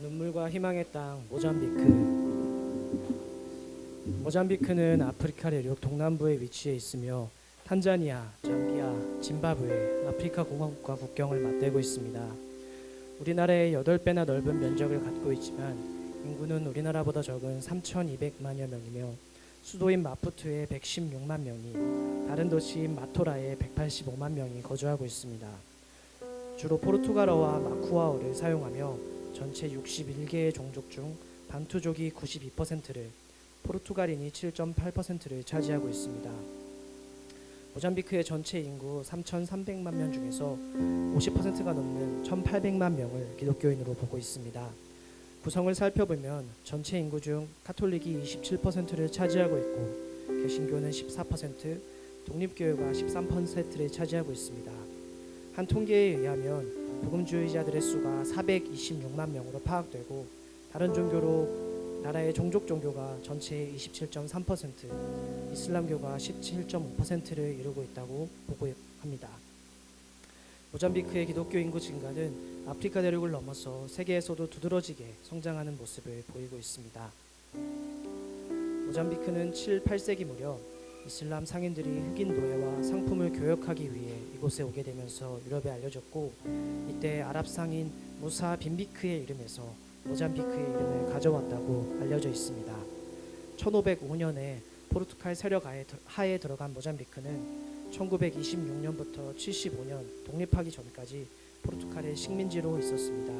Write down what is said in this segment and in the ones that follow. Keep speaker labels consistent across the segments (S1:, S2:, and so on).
S1: 눈물과 희망의 땅 모잠비크 모잠비크는 아프리카 대륙 동남부에 위치해 있으며 탄자니아, 잠비아, 짐바브웨, 아프리카 공화국과 국경을 맞대고 있습니다. 우리나라의 8배나 넓은 면적을 갖고 있지만 인구는 우리나라보다 적은 3,200만여 명이며 수도인 마푸투에 116만 명이 다른 도시인 마토라에 185만 명이 거주하고 있습니다. 주로 포르투갈어와 마쿠아어를 사용하며 전체 61개의 종족 중 반투족이 92%를 포르투갈인이 7.8%를 차지하고 있습니다. 모잠비크의 전체 인구 3,300만 명 중에서 50%가 넘는 1,800만 명을 기독교인으로 보고 있습니다. 구성을 살펴보면 전체 인구 중 카톨릭이 27%를 차지하고 있고 개신교는 14%, 독립교회가 13%를 차지하고 있습니다. 한 통계에 의하면 복음주의자들의 수가 426만 명으로 파악되고 다른 종교로 나라의 종족 종교가 전체의 27.3%, 이슬람교가 17.5%를 이루고 있다고 보고 합니다. 모잠비크의 기독교 인구 증가는 아프리카 대륙을 넘어서 세계에서도 두드러지게 성장하는 모습을 보이고 있습니다. 모잠비크는 7, 8세기 무렵 이슬람 상인들이 흑인 노예와 상품을 교역하기 위해 이곳에 오게 되면서 유럽에 알려졌고 이때 아랍 상인 무사 빈비크의 이름에서 모잠비크의 이름을 가져왔다고 알려져 있습니다. 1505년에 포르투갈 세력 하에, 들어간 모잠비크는 1926년부터 75년 독립하기 전까지 포르투갈의 식민지로 있었습니다.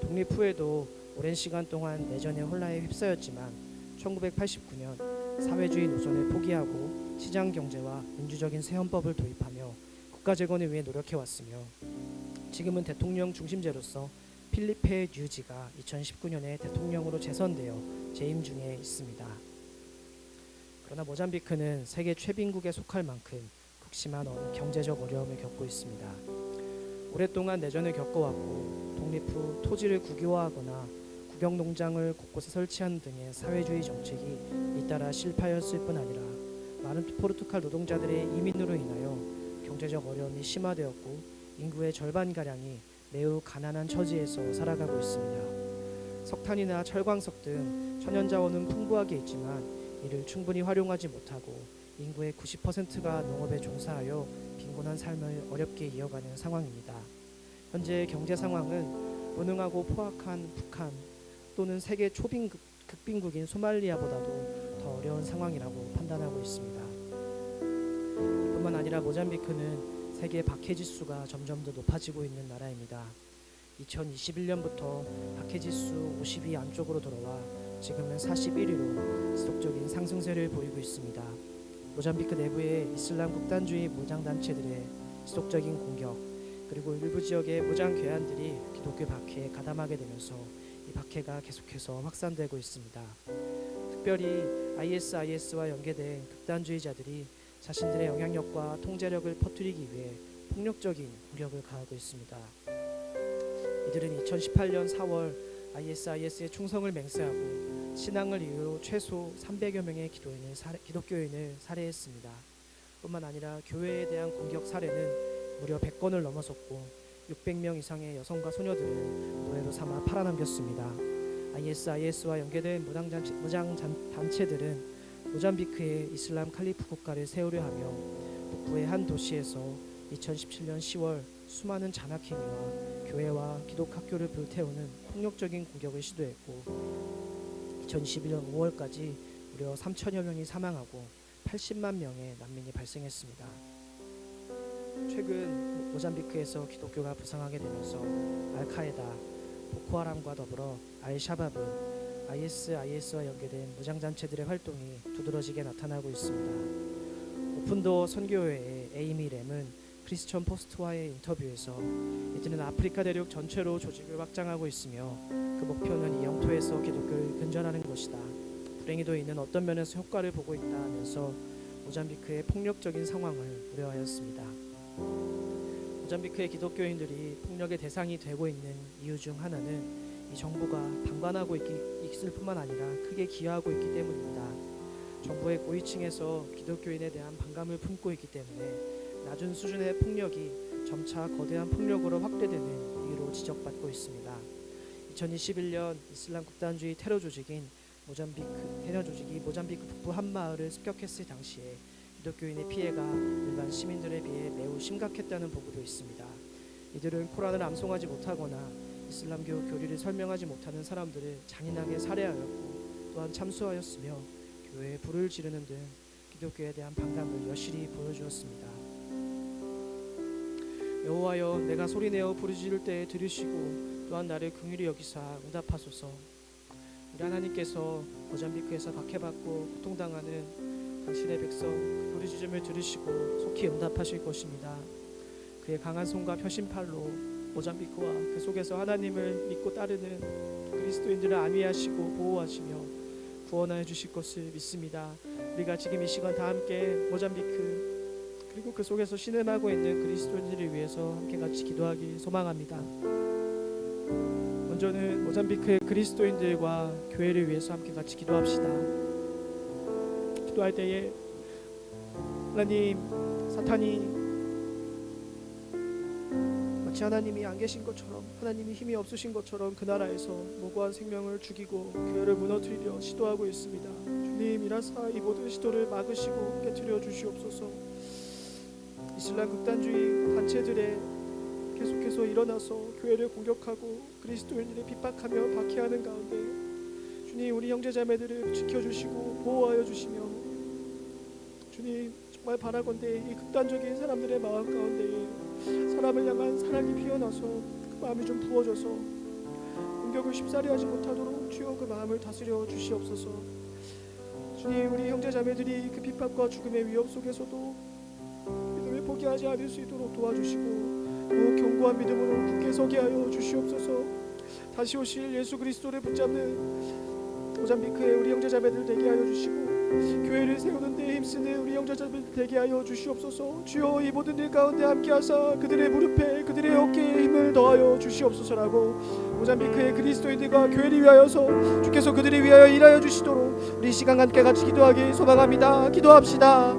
S1: 독립 후에도 오랜 시간 동안 내전의 혼란에 휩싸였지만 1989년 사회주의 노선을 포기하고 시장 경제와 민주적인 새 헌법을 도입하며 국가 재건을 위해 노력해 왔으며 지금은 대통령 중심제로서 필리페 뉴지가 2019년에 대통령으로 재선되어 재임 중에 있습니다. 그러나 모잠비크는 세계 최빈국에 속할 만큼 극심한 어- 경제적 어려움을 겪고 있습니다. 오랫동안 내전을 겪어왔고 독립 후 토지를 국유화하거나 국영 농장을 곳곳에 설치하는 등의 사회주의 정책이 잇따라 실패하였을 뿐 아니라 많은 포르투갈 노동자들의 이민으로 인하여 경제적 어려움이 심화되었고 인구의 절반 가량이 매우 가난한 처지에서 살아가고 있습니다. 석탄이나 철광석 등 천연 자원은 풍부하게 있지만 이를 충분히 활용하지 못하고 인구의 90%가 농업에 종사하여 빈곤한 삶을 어렵게 이어가는 상황입니다. 현재 경제 상황은 무능하고 포악한 북한 또는 세계 초빈 극빈국인 소말리아보다도 더 어려운 상황이라고 판단하고 있습니다. 뿐만 아니라 모잠비크는 세계 박해 지수가 점점 더 높아지고 있는 나라입니다. 2021년부터 박해 지수 50위 안쪽으로 들어와 지금은 41위로 지속적인 상승세를 보이고 있습니다. 모잠비크 내부의 이슬람 극단주의 무장 단체들의 지속적인 공격 그리고 일부 지역의 무장 괴한들이 기독교 박해에 가담하게 되면서 이 박해가 계속해서 확산되고 있습니다. 특별히 ISIS와 연계된 극단주의자들이 자신들의 영향력과 통제력을 퍼뜨리기 위해 폭력적인 공격을 가하고 있습니다. 이들은 2018년 4월 ISIS의 충성을 맹세하고 신앙을 이유로 최소 300여 명의 기도인을 살해, 기독교인을 살해했습니다. 뿐만 아니라 교회에 대한 공격 사례는 무려 100건을 넘어섰고 600명 이상의 여성과 소녀들을 노예로 삼아 팔아넘겼습니다. ISIS와 연계된 무장 단체, 무장 잔- 단체들은 모잠비크의 이슬람 칼리프 국가를 세우려 하며 북부의 한 도시에서 2017년 10월 수많은 잔악행위와 교회와 기독학교를 불태우는 폭력적인 공격을 시도했고 2021년 5월까지 무려 3천여 명이 사망하고 80만 명의 난민이 발생했습니다. 최근 모잠비크에서 기독교가 부상하게 되면서 알카에다, 보코하람과 더불어 알샤바브, ISIS와 연계된 무장단체들의 활동이 두드러지게 나타나고 있습니다. 오픈도어 선교회의 에이미 램은 크리스천 포스트와의 인터뷰에서 이들은 아프리카 대륙 전체로 조직을 확장하고 있으며 그 목표는 이 영토에서 기독교를 근절하는 것이다. 불행히도 이는 어떤 면에서 효과를 보고 있다 하면서 모잠비크의 폭력적인 상황을 우려하였습니다. 모잠비크의 기독교인들이 폭력의 대상이 되고 있는 이유 중 하나는 이 정부가 방관하고 있기, 있을 뿐만 아니라 크게 기여하고 있기 때문입니다. 정부의 고위층에서 기독교인에 대한 반감을 품고 있기 때문에 낮은 수준의 폭력이 점차 거대한 폭력으로 확대되는 이유로 지적받고 있습니다. 2021년 이슬람 극단주의 테러 조직인 모잠비크 테러 조직이 모잠비크 북부 한 마을을 습격했을 당시에 기독교인의 피해가 일반 시민들에 비해 매우 심각했다는 보고도 있습니다. 이들은 코란을 암송하지 못하거나 이슬람교 교리를 설명하지 못하는 사람들을 잔인하게 살해하였고 또한 참수하였으며 교회에 불을 지르는 등 기독교에 대한 반감을 여실히 보여주었습니다. 여호와여 내가 소리내어 부르짖을 때에 들으시고 또한 나를 긍휼히 여기사 응답하소서 우리 하나님께서 모잠비크에서 박해받고 고통당하는 당신의 백성 그 부르짖음을 들으시고 속히 응답하실 것입니다 그의 강한 손과 표심팔로 모잠비크와 그 속에서 하나님을 믿고 따르는 그리스도인들을 안위하시고 보호하시며 구원하여 주실 것을 믿습니다 우리가 지금 이 시간 다 함께 모잠비크 그리고 그 속에서 신음하고 있는 그리스도인들을 위해서 함께 같이 기도하기 소망합니다. 먼저는 모잠비크의 그리스도인들과 교회를 위해서 함께 같이 기도합시다. 기도할 때에 하나님 사탄이 마치 하나님이 안 계신 것처럼 하나님이 힘이 없으신 것처럼 그 나라에서 무고한 생명을 죽이고 교회를 무너뜨리려 시도하고 있습니다. 주님 이라사 이 모든 시도를 막으시고 깨뜨려 주시옵소서. 이슬람 극단주의 단체들의 계속해서 일어나서 교회를 공격하고 그리스도인들을 핍박하며 박해하는 가운데 주님 우리 형제자매들을 지켜주시고 보호하여 주시며 주님 정말 바라건대 이 극단적인 사람들의 마음 가운데 사람을 향한 사랑이 피어나서 그 마음이 좀 부어져서 공격을 쉽사리 하지 못하도록 주여 그 마음을 다스려 주시옵소서. 주님 우리 형제 자매들이 그 핍박과 죽음의 위협 속에서도 믿음을 포기하지 않을 수 있도록 도와주시고 더욱 견고한 믿음으로 굳게 서게 하여 주시옵소서. 다시 오실 예수 그리스도를 붙잡는 모잠비크의 우리 형제 자매들 되게 하여 주시고 교회를 세우는 데 힘쓰는 우리 형제자매들 되게 하여 주시옵소서. 주여 이 모든 일 가운데 함께하사 그들의 무릎에 그들의 어깨에 힘을 더하여 주시옵소서라고. 모잠비크의 그리스도인들과 교회를 위하여서 주께서 그들을 위하여 일하여 주시도록 우리 이 시간 함께 같이 기도하기 소망합니다. 기도합시다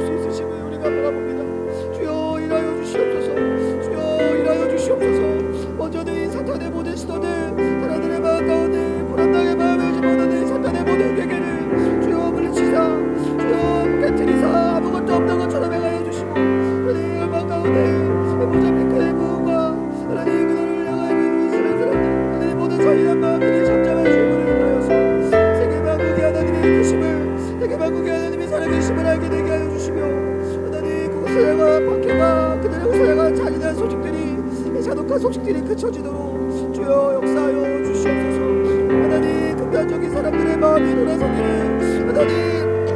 S1: 수 있으심을 우리가 바라봅니다. 주여 일하여 주시옵소서. 주여 일하여 주시옵소서. 먼저는 이 사탄의 모든 시도들 소식들이 이 자독한 소식들이 그쳐지도록 주여 역사하여 주시옵소서. 하나님 극단적인 사람들의 마음이 돌아서기를. 하나님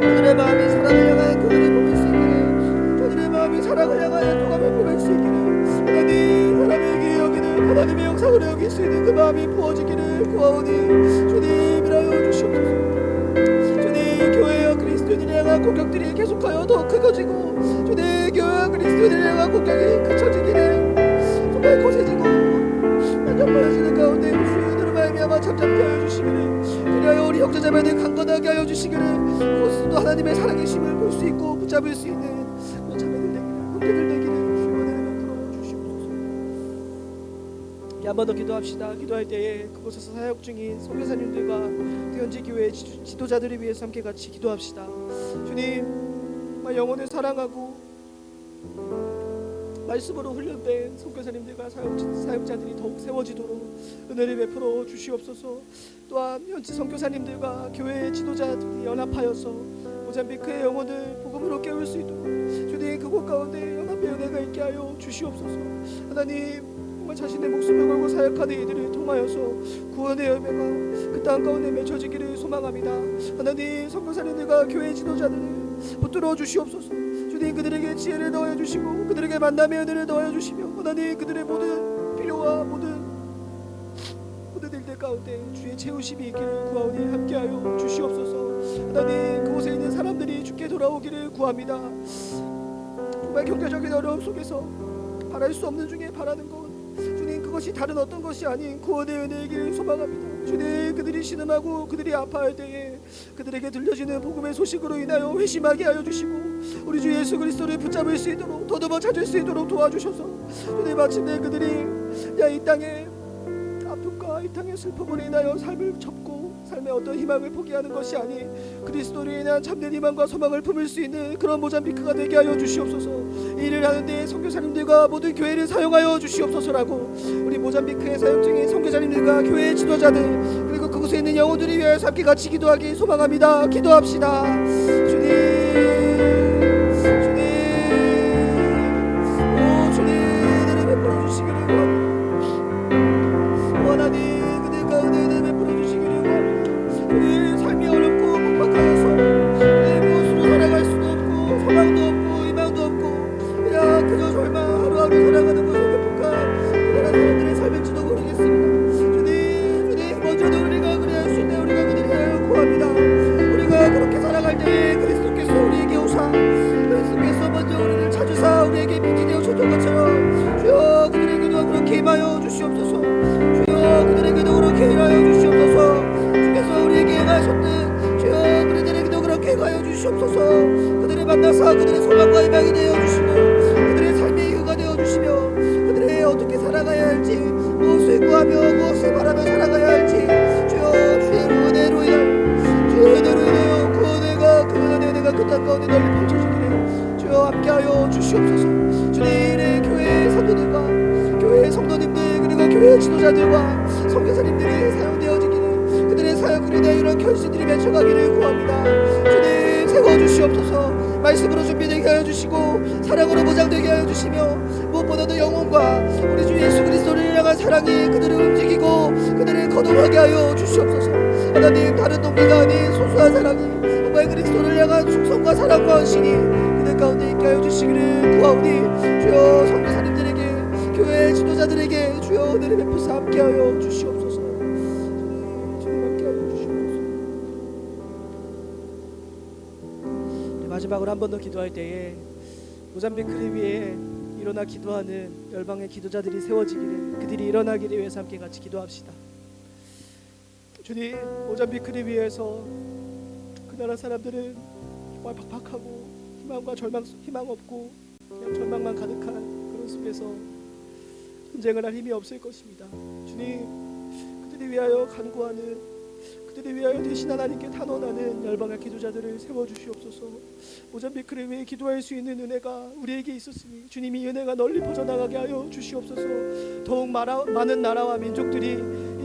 S1: 그들의 마음이 사랑을 향하여 그들을 보낼 수 있기를. 그들의 마음이 사랑을 향하여 통합을 보낼 수 있기를. 하나님 사람에게 여기는 하나님의 영상을 여길 수 있는 그 마음이 부어지기를 구하오니 주님 공격들이 계속하여 더 크어지고 주님 교회와 그리스도인을 향한 공격이 그쳐지기를 정말 거세지고 한정파여지는 가운데 주님으로 말미암아 잠잠케 하여 주시기를 그리하여 우리 형제자매들 강건하게 하여 주시기를 그것으로 하나님의 살아계심을 볼 수 있고 붙잡을 수 있는 그런 자매들 되기를 형제들 되기를 주여 은혜를 베풀어 주시옵소서. 한번 더 기도합시다. 기도할 때에 그곳에서 사역 중인 선교사님들과 또 현지 교회 지- 지도자들을 위해서 함께 같이 기도합시다 주님 영혼을 사랑하고 말씀으로 훈련된 선교사님들과 사역, 사역자 들이 더욱 세워지도록 은혜를 베풀어 주시옵소서. 또한 현지 선교사님들과 교회 지도자들이 연합하여서 모잠비크의 영혼을 복음으로 깨울 수 있도록 주님 그곳 가운데 연합의 은혜가 있게 하여 주시옵소서. 하나님 자신의 목숨을 걸고 사역하는 이들을 통하여서 구원의 열매가 그 땅 가운데 맺혀지기를 소망합니다. 하나님 선교사님들과 교회 지도자들을 붙들어 주시옵소서.
S2: 주님 그들에게 지혜를 더하여 주시고 그들에게 만남의 은혜를 더하여 주시며 하나님 그들의 모든 필요와 모든 가운데 주의 채우심이 있기를 구하오니 함께하여 주시옵소서. 하나님 그곳에 있는 사람들이 주께 돌아오기를 구합니다. 정말 경제적인 어려움 속에서 바랄 수 없는 중에 바라는 것 그것이 다른 어떤 것이 아닌 구원의 은혜이길 소망합니다. 주님 그들이 신음하고 그들이 아파할 때에 그들에게 들려지는 복음의 소식으로 인하여 회심하게 하여 주시고 우리 주 예수 그리스도를 붙잡을 수 있도록 더듬어 찾을 수 있도록 도와주셔서 주님 마침내 그들이 야 이 땅에 아픔과 이 땅의 슬픔으로 인하여 삶을 접고 삶의 어떤 희망을 포기하는 것이 아닌 그리스도로 인한 참된 희망과 소망을 품을 수 있는 그런 모잠비크가 되게 하여 주시옵소서. 이 일을 하는데 선교사님들과 모든 교회를 사용하여 주시옵소서라고 우리 모잠비크의 사역 중인 선교사님들과 교회 지도자들 그리고 그곳에 있는 영혼들이 위하여 함께 같이 기도하기 소망합니다. 기도합시다. 주님 가운데 널리 펼쳐지기를 주여 함께하여 주시옵소서. 주님의 교회 사도들과 교회 성도님들 그리고 교회 지도자들과 선교사님들이 사용되어지기를 그들의 사역으로 인하여 이런 결실들이 맺혀가기를 구합니다. 주님 세워주시옵소서. 말씀으로 준비되게 하여 주시고 사랑으로 보장되게 하여 주시며 무엇보다도 영혼과 우리 주 예수 그리스도를 향한 사랑이 그들을 움직이고 그들을 거듭하게 하여 주시옵소서. 하나님 다른 동기가 아닌 소소한 사랑이 정말 그리스도를 향한 충성과 사랑과 헌신이 그들 가운데 있게 하여 주시기를 구하오니 주여 성도사님들에게 교회 지도자들에게 주여 은혜를 베푸사 함께하여 주시옵소서 주님 함께하여 주시옵소서
S1: 우리 마지막으로 한 번 더 기도할 때에 모잠비크를 위해 일어나 기도하는 열방의 기도자들이 세워지기를 그들이 일어나기를 위해서 함께 같이 기도합시다.
S2: 주님 모잠비크를 위해서 그 나라 사람들은 정말 팍팍하고 희망과 절망 희망 없고 그냥 절망만 가득한 그런 속에서 전쟁을 할 힘이 없을 것입니다. 주님 그들을 위하여 간구하는 그들을 위하여 대신 하나님께 탄원하는 열방의 기도자들을 세워 주시옵소서. 모잠비크를 위해 기도할 수 있는 은혜가 우리에게 있었으니 주님이 이 은혜가 널리 퍼져나가게 하여 주시옵소서. 더욱 많은 나라와 민족들이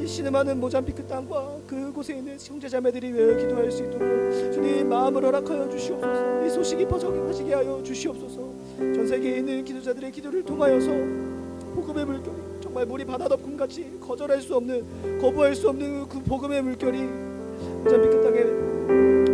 S2: 이 신음하는 모잠비크 땅과 그곳에 있는 형제자매들이 위하여 기도할 수 있도록 주님 마음을 허락하여 주시옵소서. 이 소식이 퍼져나가시게 하여 주시옵소서. 전 세계에 있는 기도자들의 기도를 통하여서 복음의 물결이 정말 물이 바다 덮음 같이 거절할 수 없는 거부할 수 없는 그 복음의 물결이 모잠비크 땅에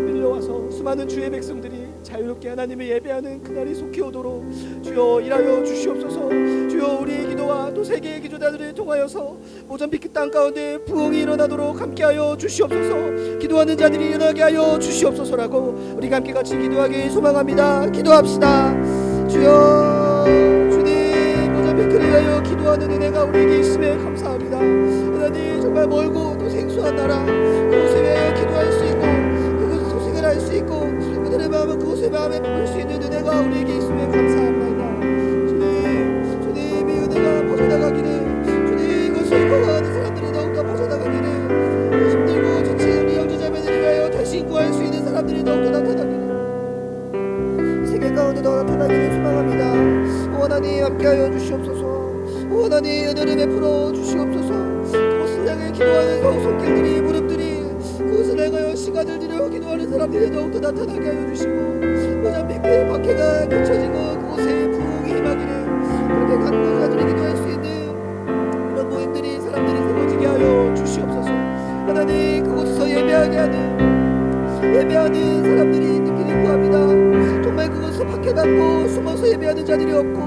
S2: 밀려와서 수많은 주의 백성들이 자유롭게 하나님을 예배하는 그날이 속히 오도록 주여 일하여 주시옵소서. 주여 우리의 기도와 또 세계의 기도자들을 통하여서 모잠비크 땅 가운데 부흥이 일어나도록 함께하여 주시옵소서. 기도하는 자들이 일어나게 하여 주시옵소서라고 우리가 함께 같이 기도하기 소망합니다. 기도합시다. 주여 주님 모잠비크를 위하여 기도하는 은혜가 우리에게 있음에 감사합니다. 하나님 정말 멀고 또 생소한 나라 그곳에 기도할 수 있고 그곳에 소식을 할수 있고 그들의 마음은 그곳의 마음에 품을 수 있는 은혜가 우리에게 있음에 감사합니다. 주님 주님 이 은혜가 퍼져나가기를 주님 이것을 거부하는 사람들이 더욱더 퍼져나가기를 힘들고 지친 우리 형제자매들을 위하여 대신 구할 수 있는 사람들이 더욱더 나타나기를 세계 가운데 더 나타나기를 소망합니다. 오 하나님 함께하여 주시옵소서. 오 하나님 은혜를 베풀어 주시옵소서. 그곳을 향해 기도하는 성 손길들이 들여 기도하는 사람들이 더욱더 나타나게 하여 주시고 모잠비크의 박해가 펼쳐지고 그곳에 부흥이 임하기를 그렇게 간구자들이 기도할 수 있는 그런 모임들이 사람들이 세워지게 하여 주시옵소서. 하나님 그곳에서 예배하게 하는 예배하는 사람들이 있기를 구합니다. 정말 그곳에서 박해받고 있는 자들이 없고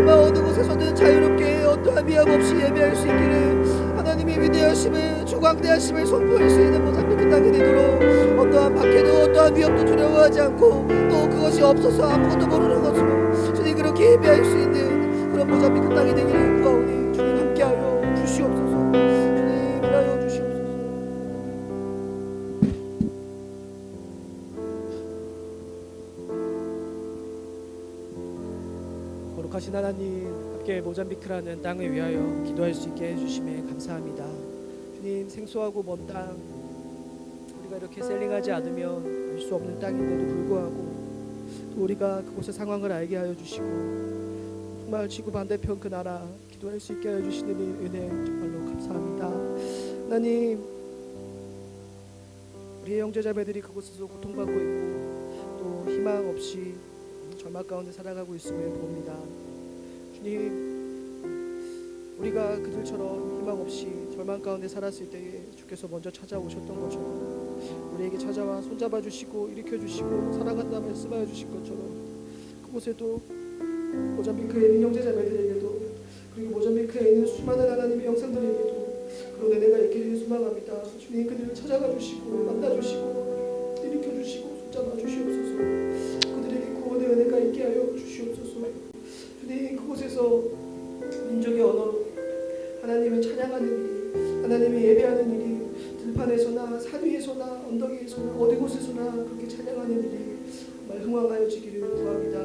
S2: 아마 어느 곳에서는 자유롭게 어떠한 위협 없이 예배할 수 있기를 하나님의 위대하심을 조광대하심을 선포할 수 있는 어떠한 위협도 두려워하지 않고 또 그것이 없어서 아무것도 모르는 것으로 주님 그렇게 예배할 수 있는 그런 모자비크 땅이 되기를 구하오니 주님 함께하여 주시옵소서. 주님 일하여 주시옵소서. 거룩하신 하나님 함께 모잠비크라는 땅을 위하여 기도할 수 있게 해주심에 감사합니다. 주님 생소하고 먼땅 우리가 이렇게 셀링하지 않으면 알수 없는 땅인데도 불구하고 또 우리가 그곳의 상황을 알게 하여 주시고 정말 지구 반대편 그 나라 기도할 수 있게 하여 주시는 이 은혜 정말로 감사합니다. 하나님 우리의 형제자매들이 그곳에서 고통받고 있고 또 희망 없이 절망 가운데 살아가고 있음을 봅니다. 주님 우리가 그들처럼 희망 없이 절망 가운데 살았을 때에 주께서 먼저 찾아오셨던 것처럼 우리에게 찾아와 손잡아 주시고 일으켜 주시고 사랑한다 말씀하여 주신 것처럼 그곳에도 모잠비크에 있는 형제자매들에게도 그리고 모잠비크에 있는 수많은 하나님의 형상들에게도 그런 은혜가 있기를 소망합니다. 주님 그들을 찾아가 주시고 만나 주시고 일으켜 주시고 손잡아 주시옵소서. 위에서나 어디 곳에서나 그렇게 찬양하는 일이 정말 흥왕하여지기를 구합니다.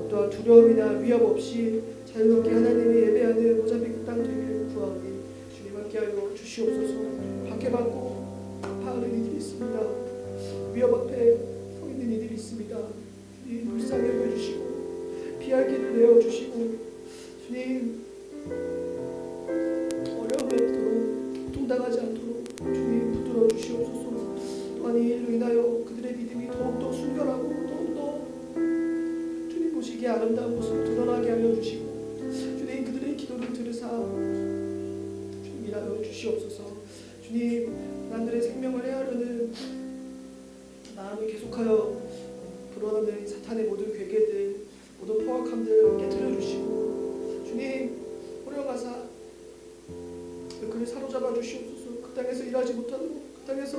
S2: 어떠한 두려움이나 위협 없이 자유롭게 하나님을 예배하는 모자비크 땅 되기를 구하오니 주님 함께하여 주시옵소서. 박해받고 아파하는 이들이 있습니다. 위협 앞에 서 있는 이들이 있습니다. 주님 불쌍히 여겨주시고 피할 길을 내어주시고 주님 그를 사로잡아 주시옵소서. 그 땅에서 일하지 못하도록 그 땅에서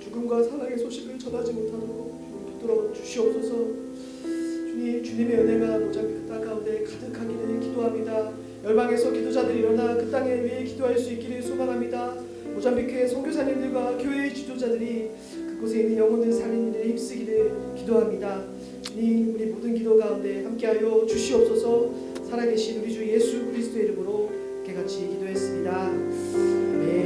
S2: 죽음과 사랑의 소식을 전하지 못하도록 주님 주시옵소서. 주님 주님의 은혜가 모자비 그땅 가운데 가득하기를 기도합니다. 열방에서 기도자들이 일어나 그 땅에 위해 기도할 수 있기를 소망합니다. 모잠비크의 선교사님들과 교회의 지도자들이 그곳에 있는 영혼들 살리는 일에 힘쓰기를 기도합니다. 주님 우리 모든 기도 가운데 함께하여 주시옵소서 살아계신 우리 주 예수 그리스도의 이름으로 개같이 기도했습니다. 네.